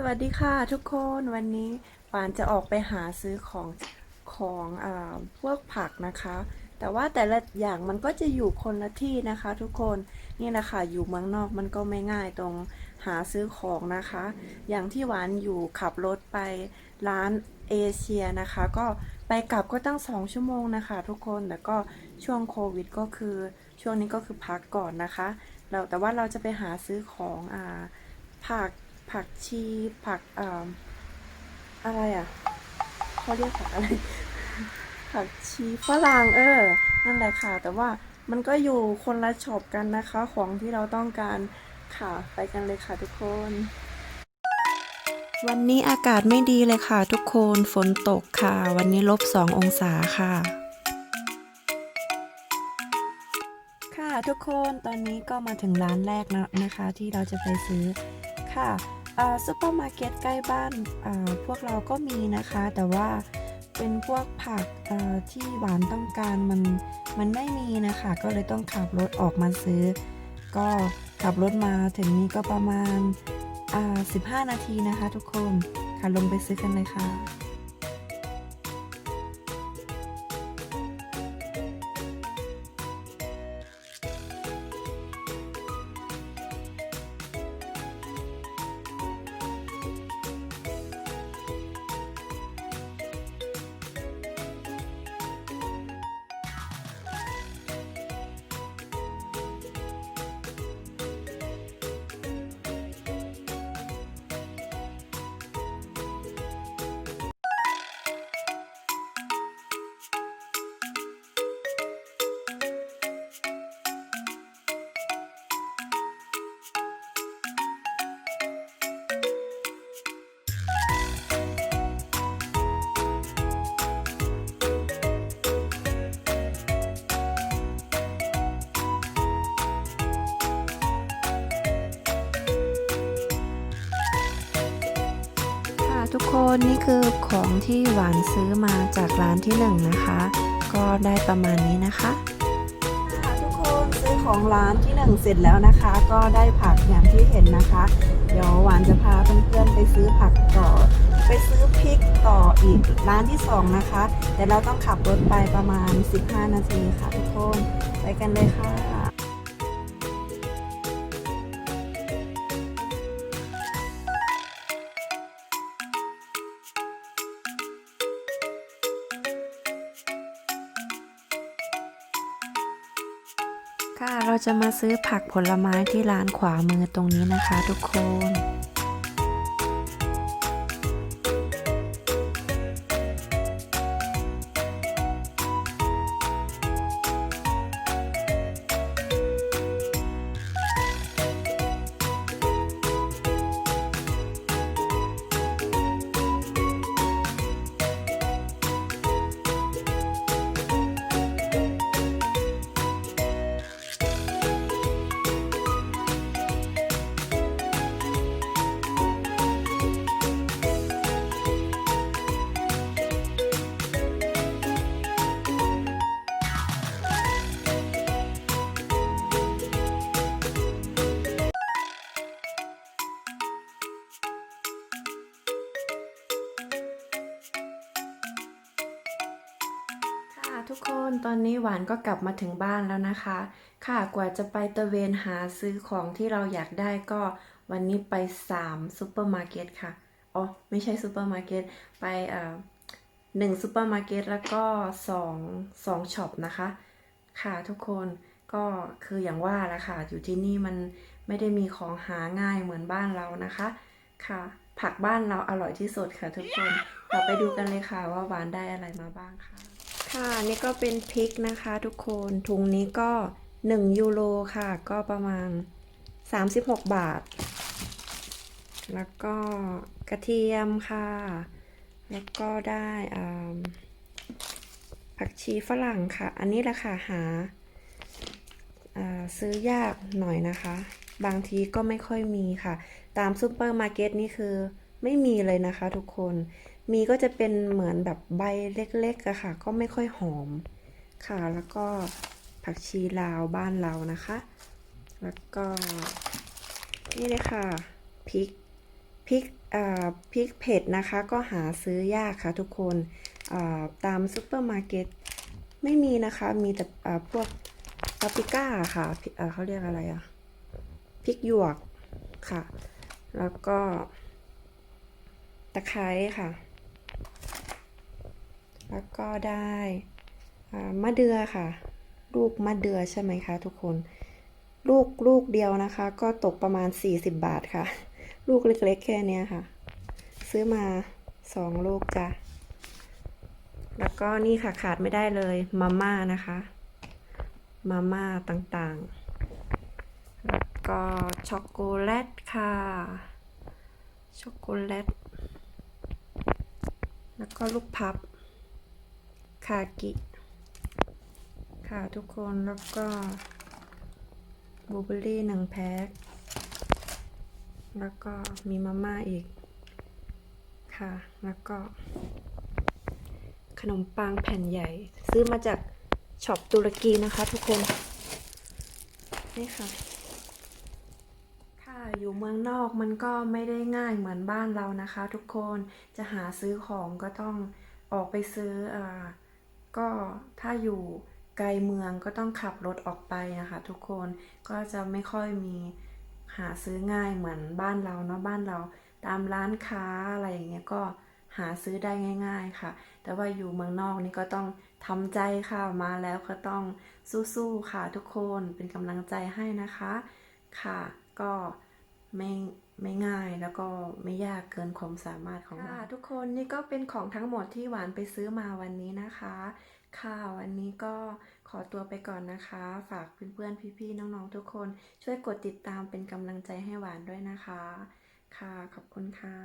สวัสดีค่ะทุกคนวันนี้ปานจะออกไปหาซื้อของของอาพวกผักนะคะ แต่ว่าแต่ละอย่างมันก็จะอยู่คนละที่นะคะทุกคนนี่นะคะอยู่เมืองนอกมันก็ไม่ง่ายตรงหาซื้อของนะคะ อย่างที่หวานอยู่ขับรถไปร้านเอเชียนะคะ ก็ไปกลับก็ตั้งสองชั่วโมงนะคะ ทุกคนแต่ก็ช่วงโควิดก็คือช่วงนี้ก็คือพักก่อนนะคะ เราแต่ว่าเราจะไปหาซื้อของอ่าผัก ผักชีผักเอ่ออะไรอะเขาเรียกผักอะไร ผักชีฝรั่งเออ นั่นแหละค่ะ แต่ว่ามันก็อยู่คนละช็อปกันนะคะ ของที่เราต้องการค่ะ ไปกันเลยค่ะทุกคน วันนี้อากาศไม่ดีเลยค่ะทุกคน ฝนตกค่ะ วันนี้ลบสององศาค่ะ ค่ะทุกคน ตอนนี้ก็มาถึงร้านแรกแล้วนะคะ ที่เราจะไปซื้อค่ะอ่า ซูเปอร์มาร์เก็ตใกล้บ้านพวกเราก็มีนะคะ แต่ว่าเป็นพวกผักที่หวานต้องการมันมันไม่มีนะคะ ก็เลยต้องขับรถออกมาซื้อ ก็ขับรถมาถึงนี้ก็ประมาณ 15 นาทีนะคะทุกคนค่ะลงไปซื้อกันเลยค่ะ ทุกคนนี่คือของที่หวานซื้อมาจากร้านที่หนึ่งนะคะ ก็ได้ประมาณนี้นะคะค่ะทุกคนซื้อของร้านที่หนึ่งเสร็จแล้วนะคะ ก็ได้ผักอย่างที่เห็นนะคะ เดี๋ยวหวานจะพาเพื่อนๆไปซื้อผักต่อ ไปซื้อพริกต่ออีกร้านที่สองนะคะแต่เราต้องขับรถไปประมาณ 15 นาทีค่ะทุกคนไปกันเลยค่ะ ค่ะเราจะมาซื้อผักผลไม้ที่ร้านขวามือตรงนี้นะคะทุกคน ทุกคนตอนนี้หวานก็กลับมาถึงบ้านแล้วนะคะ ค่ะกว่าจะไปตะเวนหาซื้อของที่เราอยากได้ก็วันนี้ไป3ซูเปอร์มาร์เก็ตค่ะอ๋อไม่ใช่ซูเปอร์มาร์เก็ตไปเอ่อหนึ่งซูเปอร์มาร์เก็ตแล้วก็สองสองช็อปนะคะ ค่ะทุกคนก็คืออย่างว่าละค่ะ อยู่ที่นี่มันไม่ได้มีของหาง่ายเหมือนบ้านเรานะคะ ค่ะ ผักบ้านเราอร่อยที่สุดค่ะทุกคนเราไปดูกันเลยค่ะว่าหวานได้อะไรมาบ้างค่ะ ค่ะนี่ก็เป็นพริกนะคะทุกคนถุงนี้ก็ 1 ยูโรค่ะ ก็ประมาณ 36 บาท แล้วก็กระเทียมค่ะ แล้วก็ได้ผักชีฝรั่งค่ะ อันนี้แหละค่ะหาาซื้อยากหน่อยนะคะ บางทีก็ไม่ค่อยมีค่ะ ตามซูเปอร์มาร์เก็ตนี่คือไม่มีเลยนะคะทุกคน มีก็จะเป็นเหมือนแบบใบเล็กๆอะค่ะ ก็ไม่ค่อยหอมค่ะ แล้วก็ผักชีลาวบ้านเรานะคะ แล้วก็นี่เลยค่ะพริกพริกอ่าพริกเผ็ดนะคะก็หาซื้อยากค่ะทุกคนอ่าตามซูเปอร์มาร์เก็ตไม่มีนะคะ มีแต่อ่าพวกปาปริก้าค่ะอ่าเขาเรียกอะไรอะพริกหยวกค่ะ แล้วก็ตะไคร้ค่ะ แล้วก็ได้มะเดือค่ะ ลูกมะเดือใช่ไหมคะทุกคน ลูกลูกเดียวนะคะ ก็ตกประมาณ 40 บาทค่ะ ลูกเล็กๆแค่เนี้ยค่ะ ซื้อมาสองลูกจ้ะ แล้วก็นี่ค่ะขาดไม่ได้เลยมาม่านะคะ มาม่าต่างๆ แล้วก็ช็อกโกแลตค่ะ ช็อกโกแลต แล้วก็ลูกพับ คากิ ค่ะทุกคนแล้วก็บูเบอร์รี่หนึ่งแพ็คแล้วก็มีมาม่าอีก ค่ะ แล้วก็ ขนมปังแผ่นใหญ่ ซื้อมาจากช็อปตุรกีนะคะทุกคน นี่ค่ะ ค่ะอยู่เมืองนอกมันก็ไม่ได้ง่ายเหมือนบ้านเรานะคะ ทุกคนจะหาซื้อของก็ต้องออกไปซื้ออ่า ก็ถ้าอยู่ไกลเมืองก็ต้องขับรถออกไปนะคะทุกคนก็จะไม่ค่อยมีหาซื้อง่ายเหมือนบ้านเราเนาะบ้านเราตามร้านค้าอะไรอย่างเงี้ยก็หาซื้อได้ง่าย ๆค่ะ แต่ว่าอยู่เมืองนอกนี่ก็ต้องทำใจค่ะมาแล้วก็ต้องสู้ๆค่ะทุกคนเป็นกำลังใจให้นะคะ ค่ะ ก็ไม่ ไม่ง่ายแล้วก็ไม่ยากเกินความสามารถของเราค่ะทุกคนนี่ก็เป็นของทั้งหมดที่หวานไปซื้อมาวันนี้นะคะ ค่ะวันนี้ก็ขอตัวไปก่อนนะคะ ฝากเพื่อนๆพี่ๆน้องๆทุกคน ช่วยกดติดตามเป็นกำลังใจให้หวานด้วยนะคะ ค่ะขอบคุณค่ะ